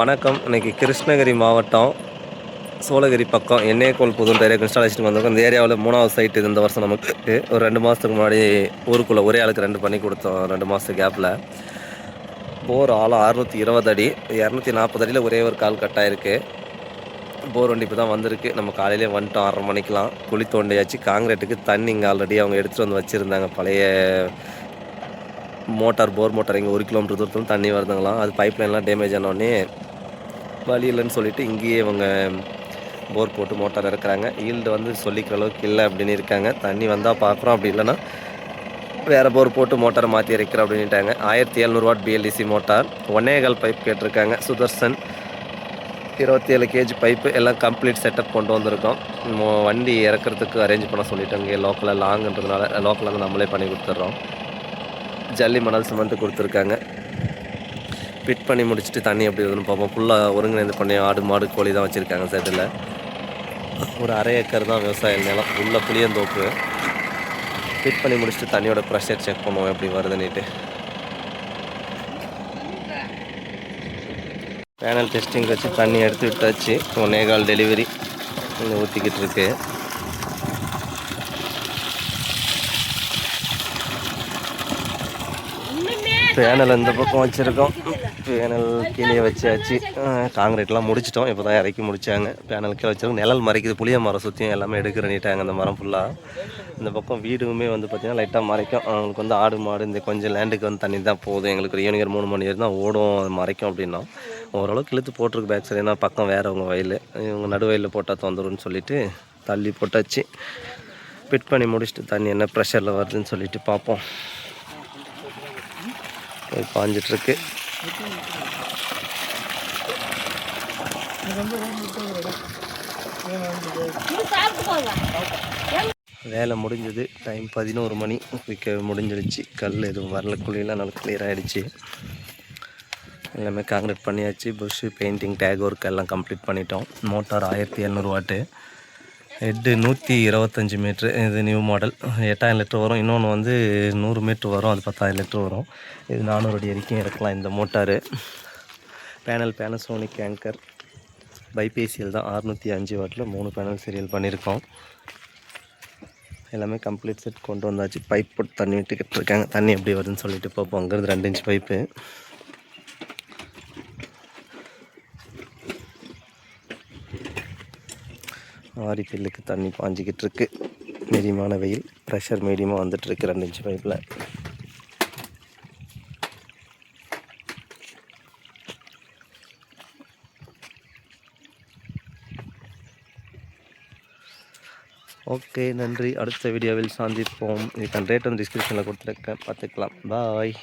வணக்கம். இன்றைக்கி கிருஷ்ணகிரி மாவட்டம் சோழகிரி பக்கம் எண்ணெய்கோல் புதூர் டைரக்ட் இன்ஸ்டாலேஷன் வந்திருக்கோம். இந்த ஏரியாவில் மூணாவது சைட் இது இந்த வருஷம் நமக்கு ஒரு ரெண்டு மாதத்துக்கு முன்னாடி ஊருக்குள்ளே ஒரே ஆளுக்கு ரெண்டு பண்ணி கொடுத்தோம். ரெண்டு மாதத்து கேப்பில் போர் ஆழம் அறுநூற்றி இருபது அடி இரநூத்தி நாற்பது அடியில் ஒரே ஒரு கால் கட்டாயிருக்கு போர் வண்டி இப்போ தான் வந்திருக்கு. நம்ம காலையிலே வந்துட்டோம் ஆறரை மணிக்கெலாம் குழி தோண்டியாச்சு. காங்கிரீட்டுக்கு தண்ணி இங்கே ஆல்ரெடி அவங்க எடுத்துகிட்டு வந்து வச்சுருந்தாங்க. பழைய மோட்டார் போர் மோட்டார் இங்கே ஒரு கிலோமீட்டர் தூரத்தில் தண்ணி வருதுங்களாம். அது பைப் லைன்லாம் டேமேஜ் ஆனோடனே வழி இல்லைன்னு சொல்லிட்டு இங்கேயே இவங்க போர் போட்டு மோட்டார் இறக்குறாங்க. ஈல்டு வந்து சொல்லிக்கிற அளவுக்கு இல்லை அப்படின்னு இருக்காங்க. தண்ணி வந்தால் பார்க்குறோம். அப்படி இல்லைன்னா வேறு போர் போட்டு மோட்டாரை மாற்றி இறக்கிறோம் அப்படின்ட்டாங்க ஆயிரத்தி எழுநூறு வாட் பிஎல்டிசி மோட்டார் ஒன்னேகால் பைப் கேட்டிருக்காங்க. சுதர்சன் இருபத்தி ஏழு கேஜி பைப்பு எல்லாம் கம்ப்ளீட் செட்டப் கொண்டு வந்திருக்கோம். வண்டி இறக்கிறதுக்கு அரேஞ்ச் பண்ண சொல்லிட்டோம் இங்கே லோக்கலில் லாங்குன்றதுனால லோக்கலில் வந்து நம்மளே பண்ணி கொடுத்துட்றோம். ஜல்லி மணல் சிமெண்ட்டு கொடுத்துருக்காங்க. பிட் பண்ணி முடிச்சுட்டு தண்ணி எப்படி வருதுன்னு பார்ப்போம். ஃபுல்லாக ஒருங்கிணைந்து பண்ணி ஆடு மாடு கோழி தான் வச்சுருக்காங்க செட்டில் ஒரு அரை ஏக்கர் தான் விவசாய நிலம். உள்ள புளியந்தோப்பு ஃபிட் பண்ணி முடிச்சுட்டு தண்ணியோட ப்ரெஷர் செக் பண்ணுவோம் எப்படி வருதுன்னுட்டு. பேனல் டெஸ்டிங் வச்சு தண்ணி எடுத்து விட்டாச்சு. ஒன்னே கால் டெலிவரி இங்கே ஊற்றிக்கிட்டு இருக்கு. பேனல் இந்த பக்கம் வச்சுருக்கோம். பேனல் கீழே வச்சாச்சு. காங்கிரீட்லாம் முடிச்சிட்டோம். இப்போ தான் இறக்கி முடித்தாங்க பேனல் கீழே வச்சிருக்கோம். நிழல் மறைக்குது. புளிய மரம் சுற்றியும் எல்லாமே எடுக்கிற நீட்டாங்க அந்த மரம் ஃபுல்லாக இந்த பக்கம் வீடுமே வந்து பார்த்திங்கன்னா லைட்டாக மறைக்கும். அவங்களுக்கு வந்து ஆடு மாடு இந்த கொஞ்சம் லேண்டுக்கு வந்து தண்ணி தான் போதும் எங்களுக்கு ஒரு ஈவினிங் மூணு மணி வரைக்கும் தான் ஓடும். அது மறைக்கும் அப்படின்னா. ஓரளவுக்கு இழுத்து போட்டிருக்கு பேக் சைடு ஏன்னா பக்கம் வேறு அவங்க வயல். இவங்க நடு வயலில் போட்டால் தொந்தருன்னு சொல்லிட்டு தள்ளி போட்டாச்சு. ஃபிட் பண்ணி முடிச்சுட்டு தண்ணி என்ன ப்ரெஷரில் வருதுன்னு சொல்லிட்டு பார்ப்போம் போய் பாஞ்சிட்ருக்கு. வேலை முடிஞ்சது. டைம் பதினோரு மணி. குயிக்க முடிஞ்சிடுச்சு. கல் எதுவும் வரல. குழியெல்லாம் நல்லா கிளியர் ஆகிடுச்சு எல்லாமே காங்கிரீட் பண்ணியாச்சு. புஷ்ஷு பெயிண்டிங் டேக் ஒர்க் எல்லாம் கம்ப்ளீட் பண்ணிட்டோம். மோட்டார் ஆயிரத்தி எழுநூறு வாட்டு. ஹெட்டு நூற்றி இருபத்தஞ்சி மீட்ரு. இது நியூ மாடல் எட்டாயிரம் லிட்டர் வரும். இன்னொன்று வந்து நூறு மீட்ரு வரும். அது பத்தாயிரம் லிட்டர் வரும். இது நானூறு அடி வரைக்கும் இறக்கலாம் இந்த மோட்டாரு. பேனல் பேனசோனிக் ஆங்கர் பைபேசியல் தான். அறுநூற்றி அஞ்சு வாட்டில் மூணு பேனல் சீரியல் பண்ணியிருக்கோம் எல்லாமே கம்ப்ளீட் செட் கொண்டு வந்தாச்சு. பைப் போட்டு தண்ணி விட்டுக்கிட்டு இருக்காங்க. தண்ணி எப்படி வருதுன்னு சொல்லிட்டு பார்ப்போம். அங்கேருந்து ரெண்டு இன்ச் பைப்பு ஆரி பில்லுக்கு தண்ணி பாஞ்சிக்கிட்டு இருக்கு மீடியமான வெயில் ப்ரெஷர் மீடியமாக வந்துட்டுருக்கு ரெண்டு இன்ச்சு பைப்பில் ஓகே நன்றி. அடுத்த வீடியோவில் சந்திப்போம். இதுக்கான ரேட் வந்து டிஸ்கிரிப்ஷனில் கொடுத்துருக்கேன். பார்த்துக்கலாம். பாய்